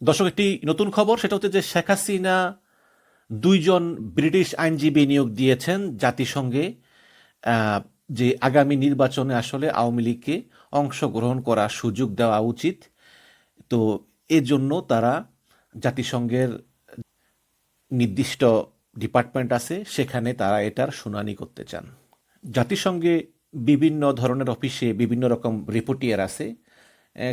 দর্শক, একটি নতুন খবর, সেটা হচ্ছে যে শেখ হাসিনা দুইজন ব্রিটিশ আইনজীবী নিয়োগ দিয়েছেন জাতিসংঘে যে আগামী নির্বাচনে আসলে আওয়ামী লীগকে অংশগ্রহণ করার সুযোগ দেওয়া উচিত। তো এর জন্য তারা জাতিসংঘের নির্দিষ্ট ডিপার্টমেন্ট আছে, সেখানে তারা এটার শুনানি করতে চান। জাতিসংঘে বিভিন্ন ধরনের অফিসে বিভিন্ন রকম রিপোর্টিয়ার আছে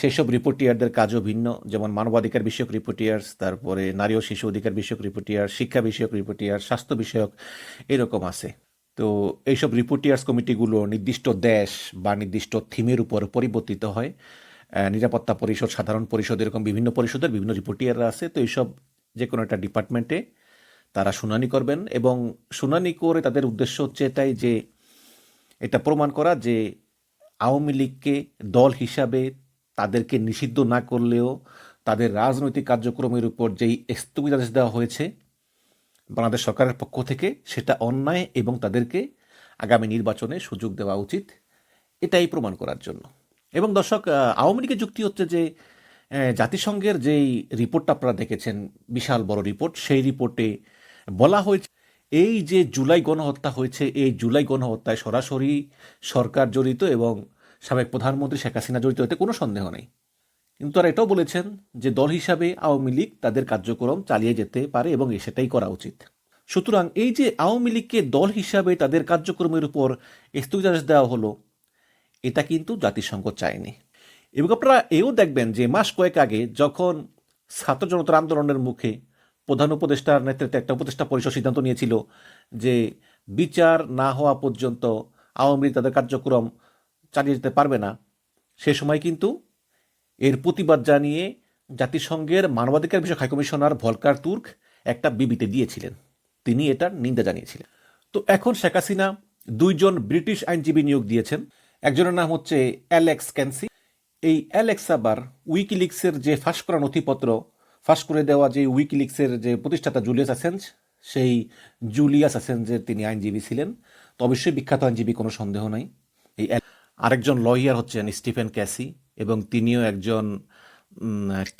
সেসব রিপোর্টিয়ারদের কাজও ভিন্ন। যেমন মানবাধিকার বিষয়ক রিপোর্টিয়ার্স, তারপরে নারী ও শিশু অধিকার বিষয়ক রিপোর্টিয়ার, শিক্ষা বিষয়ক রিপোর্টিয়ার, স্বাস্থ্য বিষয়ক এরকম আছে। তো এইসব রিপোর্টিয়ার্স কমিটিগুলো নির্দিষ্ট দেশ বা নির্দিষ্ট থিমের উপর পরিবর্তিত হয়। নিরাপত্তা পরিষদ, সাধারণ পরিষদ এরকম বিভিন্ন পরিষদের বিভিন্ন রিপোর্টিয়াররা আছে। তো এইসব যে কোনো একটা ডিপার্টমেন্টে তারা শুনানি করবেন এবং শুনানি করে তাদের উদ্দেশ্য হচ্ছে এটাই যে, এটা প্রমাণ করা যে আওয়ামী লীগকে দল হিসাবে তাদেরকে নিষিদ্ধ না করলেও তাদের রাজনৈতিক কার্যক্রমের উপর যেই স্থগিতাদেশ দেওয়া হয়েছে, বাংলাদেশ সরকারের পক্ষ থেকে সেটা অন্যায় এবং তাদেরকে আগামী নির্বাচনে সুযোগ দেওয়া উচিত, এটাই প্রমাণ করার জন্য। এবং দর্শক আওয়ামী লীগের যুক্তি হচ্ছে যে জাতিসংঘের যেই রিপোর্টটা আপনারা দেখেছেন, বিশাল বড় রিপোর্ট, সেই রিপোর্টে বলা হয়েছে, এই যে জুলাই গণহত্যা হয়েছে, এই জুলাই গণহত্যায় সরাসরি সরকার জড়িত এবং সাবেক প্রধানমন্ত্রী শেখ হাসিনা জড়িত এতে কোনো সন্দেহ নেই। কিন্তু তারা এটাও বলেছেন যে দল হিসাবে আওয়ামী লীগ তাদের কার্যক্রম চালিয়ে যেতে পারে এবং সেটাই করা উচিত। সুতরাং এই যে আওয়ামী লীগকে দল হিসাবে তাদের কার্যক্রমের উপর স্থগিতাদেশ দেওয়া হলো, এটা কিন্তু জাতিসংঘ চায়নি। এবং আপনারা এও দেখবেন যে মাস কয়েক আগে যখন ছাত্র জনতার আন্দোলনের মুখে প্রধান উপদেষ্টার নেতৃত্বে একটা উপদেষ্টা পরিষদ সিদ্ধান্ত নিয়েছিল যে বিচার না হওয়া পর্যন্ত আওয়ামী লীগ তাদের কার্যক্রম চালিয়ে যেতে পারবে না, সে সময় কিন্তু এর প্রতিবাদ জানিয়ে জাতিসংঘের মানবাধিকার বিষয়ক হাইকমিশনার ভলকার তুর্ক একটা বিবৃতি দিয়েছিলেন। তিনি এটার নিন্দা জানিয়েছিলেন। তো এখন শেখ হাসিনা দুইজন ব্রিটিশ আইনজীবী নিয়োগ দিয়েছেন। একজনের নাম হচ্ছে অ্যালেক্স ক্যান্সি। এই অ্যালেক্স আবার উইকিলিক্সের যে ফাঁস করা নথিপত্র, ফাঁস করে দেওয়া যে উইকিলিক্সের যে প্রতিষ্ঠাতা জুলিয়াস অ্যাসেঞ্জ, সেই জুলিয়াস অ্যাসেঞ্জের তিনি আইনজীবী ছিলেন। তো অবশ্যই বিখ্যাত আইনজীবী কোনো সন্দেহ নাই। আরেকজন লয়ার হচ্ছেন স্টিফেন ক্যাসি এবং তিনিও একজন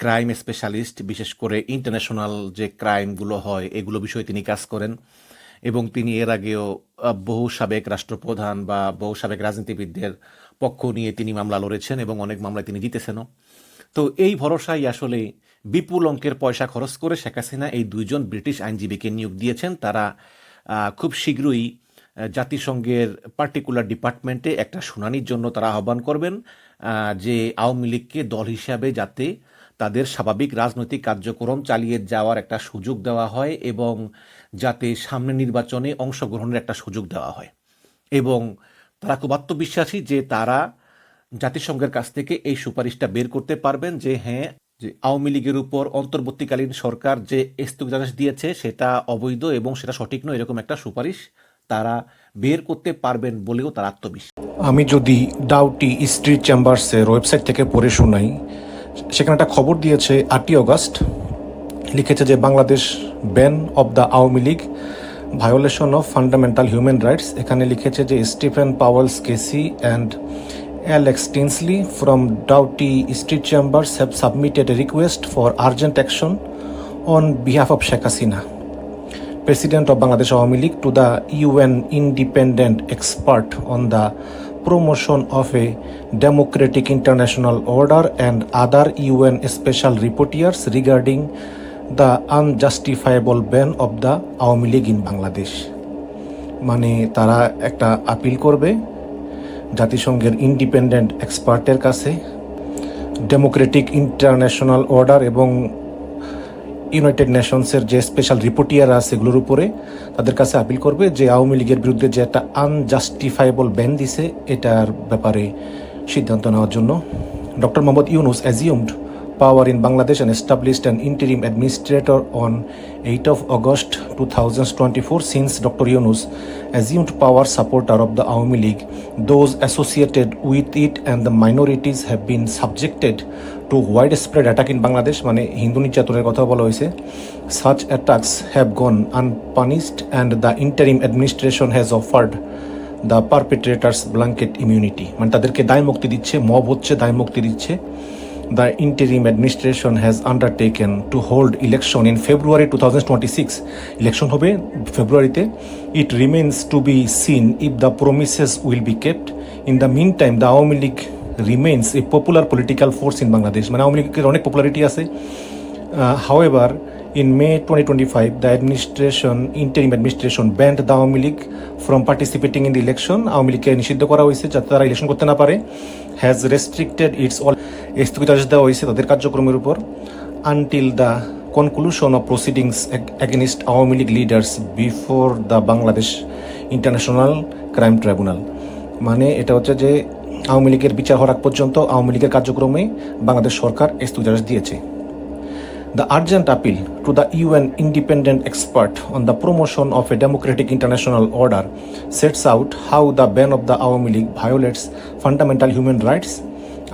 ক্রাইম স্পেশালিস্ট, বিশেষ করে ইন্টারন্যাশনাল যে ক্রাইমগুলো হয়, এগুলো বিষয়ে তিনি কাজ করেন। এবং তিনি এর আগেও বহু সাবেক রাষ্ট্রপ্রধান বা বহু সাবেক রাজনীতিবিদদের পক্ষ নিয়ে তিনি মামলা লড়েছেন এবং অনেক মামলায় তিনি জিতেছেনও। তো এই ভরসায় আসলে বিপুল অঙ্কের পয়সা খরচ করে শেখ হাসিনা এই দুইজন ব্রিটিশ আইনজীবীকে নিয়োগ দিয়েছেন। তারা খুব শীঘ্রই জাতিসংঘের পার্টিকুলার ডিপার্টমেন্টে একটা শুনানির জন্য তারা আহ্বান করবেন যে আওয়ামী লীগকে দল হিসাবে যাতে তাদের স্বাভাবিক রাজনৈতিক কার্যক্রম চালিয়ে যাওয়ার একটা সুযোগ দেওয়া হয় এবং যাতে সামনে নির্বাচনে অংশগ্রহণের একটা সুযোগ দেওয়া হয়। এবং তারা খুব আত্মবিশ্বাসী যে তারা জাতিসংঘের কাছ থেকে এই সুপারিশটা বের করতে পারবেন যে হ্যাঁ যে আওয়ামী লীগের উপর অন্তর্বর্তীকালীন সরকার যে স্থগিতাদেশ দিয়েছে সেটা অবৈধ এবং সেটা সঠিক নয়, এরকম একটা সুপারিশ তারা বের করতে পারবেন বলেও তার আত্মবিশ্বাস। আমি যদি ডাউটি স্ট্রিট চেম্বার্সের ওয়েবসাইট থেকে পড়ে শোনাই, সেখানে একটা খবর দিয়েছে আটই অগস্ট। লিখেছে যে Bangladesh ban of the Awami League, violation of fundamental human rights. এখানে লিখেছে যে Stephen Powles, KC and Alex Tinsley from Doughty Street Chambers have submitted request for urgent action on behalf of Sheikh Hasina. President of Bangladesh Awami League to the UN independent expert on the promotion of a democratic international order and other UN special rapporteurs regarding the unjustifiable ban of the Awami League in Bangladesh মানে তারা একটা appeal করবে জাতিসংঘের independent এক্সপার্টের কাছে democratic international order এবং United নেশনসের যে স্পেশাল রিপোর্টিয়াররা সেগুলোর উপরে তাদের কাছে আপিল করবে যে আওয়ামী লীগের বিরুদ্ধে যে একটা আনজাস্টিফাইবল ব্যান দিছে, এটার ব্যাপারে সিদ্ধান্ত নেওয়ার জন্য। Doctor Mohammad Yunus assumed power in Bangladesh and established and interim administrator on eight of August two thousand twenty four since doctor Yunus assumed power supporter of the Awami League those associated with it and the minorities have been subjected to wide spread attack in Bangladesh মানে হিন্দু নির্যাতনের কথা বলা হয়েছে। Such attacks have gone unpunished and the interim administration has offered the perpetrators blanket immunity মানে তাদেরকে দায় মুক্তি দিচ্ছে মব হচ্ছে, দায় মুক্তি দিচ্ছে। The interim administration has undertaken to hold election in February two thousand twenty six election হবে ফেব্রুয়ারিতে it remains to be seen if the promises will be kept in the meantime the Awami League remains a popular political force in Bangladesh মানে আওয়ামী লীগের অনেক popularity আছে। Uh, however, in May 2025, the administration, interim administration, banned the Awami League from participating in the election. Awami লীগকে নিষিদ্ধ করা হয়েছে যাতে তারা ইলেকশন করতে না পারে। হ্যাজ রেস্ট্রিক্টেড ইটস অল স্থগিতাদেশ দেওয়া হয়েছে তাদের কার্যক্রমের উপর। Until the conclusion of proceedings against Awami League leaders before the Bangladesh international crime tribunal মানে এটা হচ্ছে যে আওয়ামী লীগের বিচার হওয়ার পর্যন্ত আওয়ামী লীগের কার্যক্রমে বাংলাদেশ সরকার এস্তুজারেস দিয়েছে। The urgent appeal to the UN independent expert on the promotion of a democratic international order sets out how the ban of the Awami League violates fundamental human rights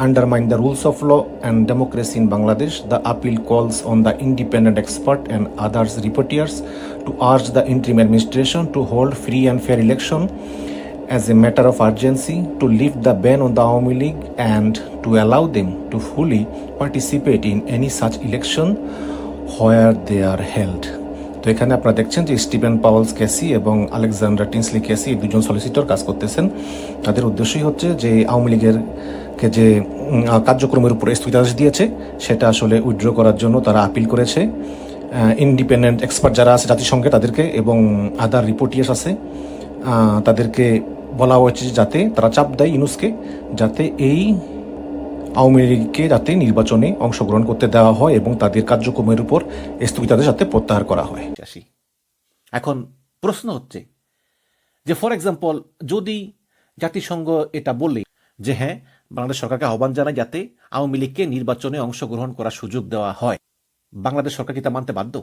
undermine the rules of law and democracy in Bangladesh the appeal calls on the independent expert and others rapporteurs to urge the interim administration to hold free and fair election as a matter of urgency to lift the ban on the Awami League and to allow them to fully participate in any such election where they are held. তো এখানে আপনারা দেখছেন যে Steven Powles KC এবং Alexander Tinsley KC এই দুজন solicitor কাজ করতেছেন তাদের উদ্দেশ্যই হচ্ছে যে আওয়ামী লীগের কে যে কার্যক্রমের উপর স্থগিতাদেশ দিয়েছে, সেটা আসলে উইথড্র করার জন্য তারা আপিল করেছে ইন্ডিপেন্ডেন্ট এক্সপার্ট যারা আছে জাতিসংঘে তাদেরকে এবং আদার রিপোর্টিয়ার্স আছে তাদেরকে বলা হয়েছে যাতে তারা চাপ দেয় ইনুসকে যাতে এই আওয়ামী লীগকে যাতে নির্বাচনে অংশগ্রহণ করতে দেওয়া হয় এবং তাদের কার্যক্রমের উপর স্থগিতাদেশ যাতে প্রত্যাহার করা হয়। এখন প্রশ্ন হচ্ছে যে ফর এক্সাম্পল যদি জাতিসংঘ এটা বলে যে হ্যাঁ বাংলাদেশ সরকারকে আহ্বান জানায় যাতে আওয়ামী লীগকে নির্বাচনে অংশগ্রহণ করার সুযোগ দেওয়া হয়, বাংলাদেশ সরকার কি তা মানতে বাধ্য?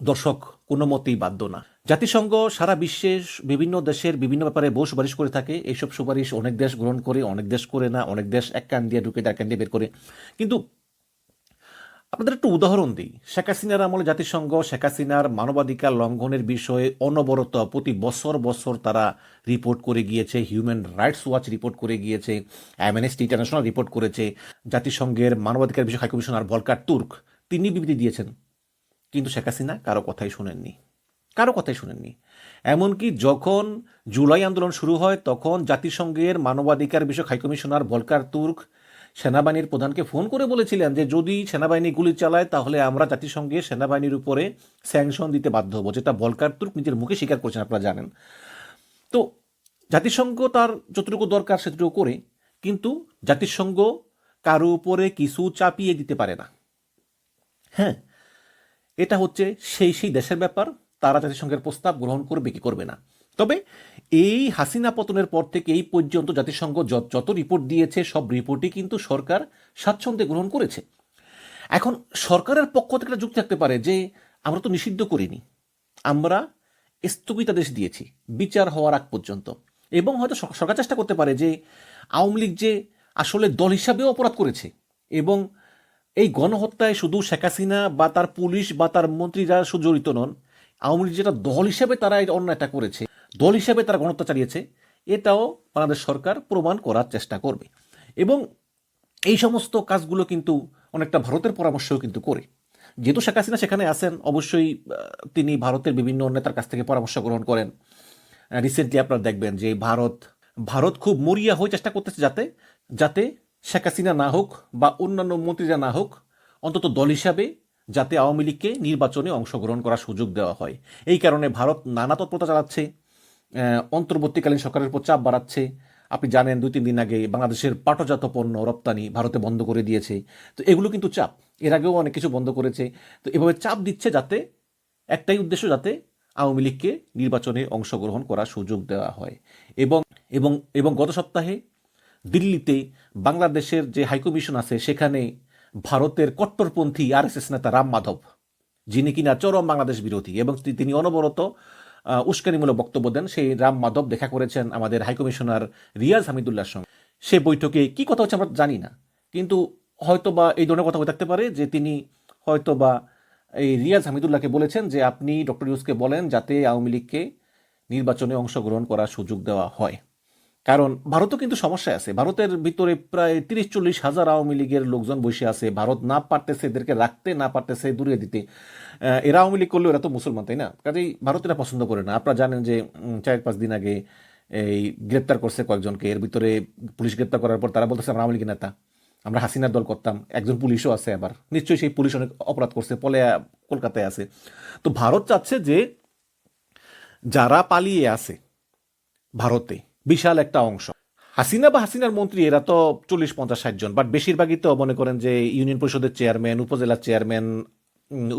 দর্শক, কোনো মতেই বাধ্য না। জাতিসংঘ সারা বিশ্বে বিভিন্ন দেশের বিভিন্ন ব্যাপারে বহু সুপারিশ করে থাকে। এইসব সুপারিশ অনেক দেশ গ্রহণ করে, অনেক দেশ করে না, অনেক দেশ এক কান দিয়ে ঢুকে এক কান দিয়ে বের করে। কিন্তু আপনাদের একটু উদাহরণ দিই। শেখ হাসিনার আমলে জাতিসংঘ, শেখ হাসিনার মানবাধিকার লঙ্ঘনের বিষয়ে অনবরত প্রতি বছর বছর তারা রিপোর্ট করে গিয়েছে, হিউম্যান রাইটস ওয়াচ রিপোর্ট করে গিয়েছে, অ্যামনেস্টি ইন্টারন্যাশনাল রিপোর্ট করেছে, জাতিসংঘের মানবাধিকার বিষয় হাই কমিশনার ভলকার তুর্ক। তিনি বিবৃতি দিয়েছেন। কিন্তু শেখ হাসিনা কারও কথাই শুনেননি। কারও কথাই শুনেননি। এমনকি যখন জুলাই আন্দোলন শুরু হয়, তখন জাতিসংঘের মানবাধিকার বিষয়ক হাইকমিশনার ভলকার তুর্ক সেনাবাহিনীর প্রধানকে ফোন করে বলেছিলেন যে, যদি সেনাবাহিনী গুলি চালায়, তাহলে আমরা জাতিসংঘের সেনাবাহিনীর উপরে স্যাংশন দিতে বাধ্য হব। যেটা ভলকার তুর্ক নিজের মুখে স্বীকার করছেন, আপনারা জানেন। তো জাতিসংঘ তার যতটুকু দরকার সেটুকু করে, কিন্তু জাতিসংঘ কারও উপরে কিছু চাপিয়ে দিতে পারে না। হ্যাঁ এটা হচ্ছে সেই সেই দেশের ব্যাপার। তারা জাতিসংঘের প্রস্তাব গ্রহণ করবে কি করবে না। তবে এই হাসিনা পতনের পর থেকে এই পর্যন্ত জাতিসংঘ যত রিপোর্ট দিয়েছে, সব রিপোর্টই কিন্তু সরকার স্বাচ্ছন্দ্যে গ্রহণ করেছে। এখন সরকারের পক্ষ থেকে একটা যুক্তি থাকতে পারে যে, আমরা তো নিষিদ্ধ করিনি। আমরা স্থগিতাদেশ দিয়েছি, বিচার হওয়ার আগ পর্যন্ত। এবং হয়তো সরকার চেষ্টা করতে পারে যে, আওয়ামী লীগ যে আসলে দল হিসাবেও অপরাধ করেছে এবং এই গণহত্যায় শুধু শেখ হাসিনা বা তার পুলিশ বা তার মন্ত্রীরা শুধু জড়িত নন আওয়ামী লীগ যেটা দল হিসাবে তারা এই অন্যায়টা করেছে, দল হিসাবে তারা গণহত্যা চালিয়েছে, এটাও বাংলাদেশ সরকার প্রমাণ করার চেষ্টা করবে। এবং এই সমস্ত কাজগুলো কিন্তু অনেকটা ভারতের পরামর্শও কিন্তু করে। যেহেতু শেখ হাসিনা সেখানে আছেন, অবশ্যই তিনি ভারতের বিভিন্ন নেতার কাছ থেকে পরামর্শ গ্রহণ করেন। রিসেন্টলি আপনারা দেখবেন যে ভারত ভারত খুব মরিয়া হয়ে চেষ্টা করতেছে যাতে যাতে শেখ হাসিনা না হোক বা অন্যান্য মন্ত্রীরা না হোক, অন্তত দল হিসাবে যাতে আওয়ামী লীগকে নির্বাচনে অংশগ্রহণ করার সুযোগ দেওয়া হয়। এই কারণে ভারত নানা তৎপরতা চালাচ্ছে অন্তর্বর্তীকালীন সরকারের উপর চাপ বাড়াচ্ছে। আপনি জানেন, দুই তিন দিন আগে বাংলাদেশের পাটজাত পণ্য রপ্তানি ভারতে বন্ধ করে দিয়েছে। তো এগুলো কিন্তু চাপ। এর আগেও অনেক কিছু বন্ধ করেছে। তো এভাবে চাপ দিচ্ছে যাতে, একটাই উদ্দেশ্য যাতে আওয়ামী লীগকে নির্বাচনে অংশগ্রহণ করার সুযোগ দেওয়া হয়। এবং এবং এবং গত সপ্তাহে দিল্লিতে বাংলাদেশের যে হাইকমিশন আছে, সেখানে ভারতের কট্টরপন্থী আরএসএস নেতা রাম মাধব, যিনি কিনা চরম বাংলাদেশ বিরোধী এবং তিনি অনবরত উস্কানিমূলক বক্তব্য দেন, সেই রাম মাধব দেখা করেছেন আমাদের হাইকমিশনার রিয়াজ হামিদুল্লাহর সঙ্গে। সে বৈঠকে কি কথা হচ্ছে আমরা জানি না, কিন্তু হয়তো বা এই ধরনের কথা হয়ে থাকতে পারে যে তিনি হয়তো বা এই রিয়াজ হামিদুল্লাহকে বলেছেন যে আপনি ডক্টর ইউসকে বলেন যাতে আওয়ামী লীগকে নির্বাচনে অংশগ্রহণ করার সুযোগ দেওয়া হয়। কারণ ভারতও কিন্তু সমস্যা আছে। ভারতের ভিতরে প্রায় তিরিশ চল্লিশ হাজার আওয়ামী লীগের লোকজন বসে আছে। ভারত না পারতেছে এদেরকে রাখতে, না পারতেছে দূরে দিতে। এরা আওয়ামী লীগ করলেও এরা তো মুসলমান, তাই না? কাজেই ভারত এরা পছন্দ করে না। আপনারা জানেন যে চার পাঁচ দিন আগে এই গ্রেপ্তার করছে কয়েকজনকে। এর ভিতরে পুলিশ গ্রেপ্তার করার পর তারা বলতেছে, আমরা আওয়ামী লীগের নেতা। আমরা হাসিনার দল করতাম। একজন পুলিশও আছে আবার। নিশ্চয়ই সেই পুলিশ অনেক অপরাধ করছে। পলে, কলকাতায় আছে। তো ভারত চাচ্ছে যে, যারা পালিয়ে আছে ভারতে বিশাল একটা অংশ। হাসিনা বা হাসিনার মন্ত্রী, এরা তো চল্লিশ, পঞ্চাশ, ষাট জন বাট বেশিরভাগই তো মনে করেন যে ইউনিয়ন পরিষদের চেয়ারম্যান উপজেলার চেয়ারম্যান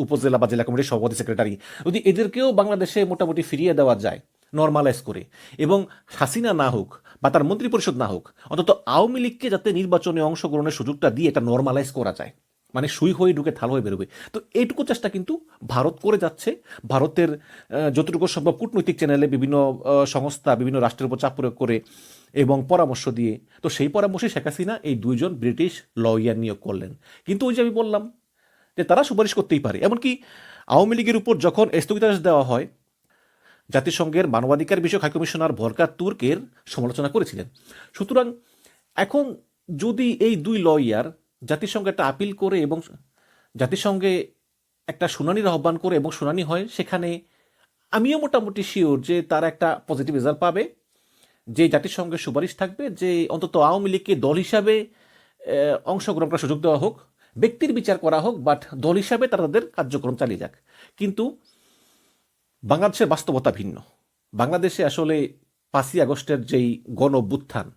উপজেলা বা জেলা কমিটির সভাপতি, সেক্রেটারি, যদি এদেরকেও বাংলাদেশে মোটামুটি ফিরিয়ে দেওয়া যায় নর্মালাইজ করে, এবং হাসিনা না হোক বা তার মন্ত্রী পরিষদ না হোক, অন্তত আওয়ামী লীগকে যাতে নির্বাচনে অংশগ্রহণের সুযোগটা দিয়ে এটা নর্মালাইজ করা যায়। মানে সুই হয়ে ঢুকে থাল হয়ে বেরোবে। তো এইটুকু চেষ্টা কিন্তু ভারত করে যাচ্ছে। ভারতের যতটুকু সম্ভব কূটনৈতিক চ্যানেলে বিভিন্ন সংস্থা, বিভিন্ন রাষ্ট্রের উপর চাপ প্রয়োগ করে এবং পরামর্শ দিয়ে, তো সেই পরামর্শে শেখ হাসিনা এই দুইজন ব্রিটিশ লয়ার নিয়োগ করলেন। কিন্তু ওই যে আমি বললাম যে তারা সুপারিশ করতেই পারে। এমনকি আওয়ামী লীগের উপর যখন স্থগিতাদেশ দেওয়া হয়, জাতিসংঘের মানবাধিকার বিষয়ক হাইকমিশনার ভরকা তুর্কের সমালোচনা করেছিলেন। সুতরাং এখন যদি এই দুই লয়ার জাতিসংঘে একটা আপিল করে এবং জাতিসংঘে একটা শুনানির আহ্বান করে এবং শুনানি হয়, সেখানে আমিও মোটামুটি শিওর যে তারা একটা পজিটিভ রেজাল্ট পাবে। যে জাতিসংঘের সুপারিশ থাকবে, যে অন্তত আওয়ামী লীগকে দল হিসাবে অংশগ্রহণ করার সুযোগ দেওয়া হোক, ব্যক্তির বিচার করা হোক বাট দল হিসাবে তারা তাদের কার্যক্রম চালিয়ে যাক। কিন্তু বাংলাদেশের বাস্তবতা ভিন্ন। বাংলাদেশে আসলে পাঁচই আগস্টের যেই গণ অভ্যুত্থান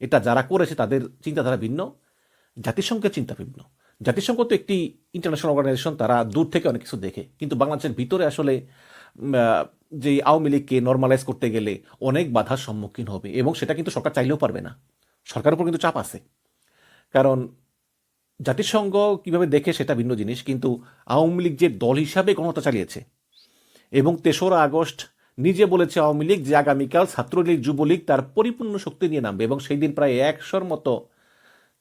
এটা যারা করেছে তাদের চিন্তাধারা ভিন্ন। জাতিসংঘের চিন্তা ভিন্ন জাতিসংঘ তো একটি ইন্টারন্যাশনাল অর্গানাইজেশন তারা দূর থেকে অনেক কিছু দেখে। কিন্তু বাংলাদেশের ভিতরে আসলে যে আওয়ামী লীগকে নর্মালাইজ করতে গেলে অনেক বাধার সম্মুখীন হবে এবং সেটা কিন্তু সরকার চাইলেও পারবে না। সরকারের উপর কিন্তু চাপ আছে। কারণ জাতিসংঘ কীভাবে দেখে সেটা ভিন্ন জিনিস, কিন্তু আওয়ামী লীগ যে দল হিসাবে গণহত্যা চালিয়েছে এবং তেসরা আগস্ট নিজে বলেছে আওয়ামী লীগ যে আগামীকাল ছাত্রলীগ, যুবলীগ তার পরিপূর্ণ শক্তি নিয়ে নামবে এবং সেই দিন প্রায় একশোর মতো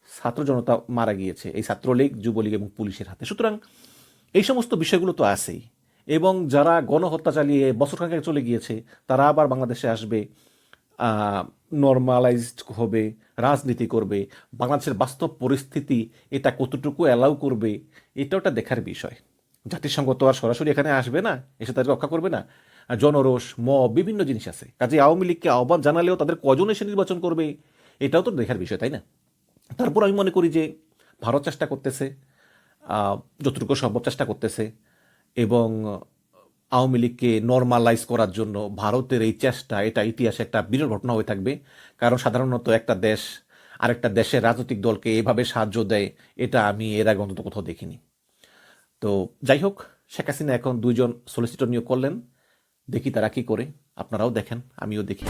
ছাত্র জনতা মারা গিয়েছে, এই ছাত্রলীগ, যুবলীগ এবং পুলিশের হাতে। সুতরাং এই সমস্ত বিষয়গুলো তো আছেই। এবং যারা গণহত্যা চালিয়ে বছর খানেক চলে গিয়েছে, তারা আবার বাংলাদেশে আসবে নর্মালাইজড হবে, রাজনীতি করবে। বাংলাদেশের বাস্তব পরিস্থিতি এটা কতটুকু অ্যালাউ করবে এটাও একটা দেখার বিষয়। জাতিসংঘ তো আর সরাসরি এখানে আসবে না, এসে তাদের রক্ষা করবে না। জনরোষ ম বিভিন্ন জিনিস আছে। কাজে আওয়ামী লীগকে আহ্বান জানালেও তাদের কজন এসে নির্বাচন করবে, এটাও তো দেখার বিষয়, তাই না? তারপর আমি মনে করি যে ভারত চেষ্টা করতেছে যতটুকু সম্ভব চেষ্টা করতেছে এবং আওয়ামী লীগকে নর্মালাইজ করার জন্য ভারতের এই চেষ্টা, এটা ইতিহাসে একটা বিরল ঘটনা হয়ে থাকবে। কারণ সাধারণত একটা দেশ আরেকটা দেশের রাজনৈতিক দলকে এভাবে সাহায্য দেয়, এটা আমি এর আগে অন্তত কোথাও দেখিনি। তো যাই হোক, শেখ হাসিনা এখন দুইজন সলিসিটর নিয়োগ করলেন, দেখি তারা কি করে। আপনারাও দেখেন, আমিও দেখি।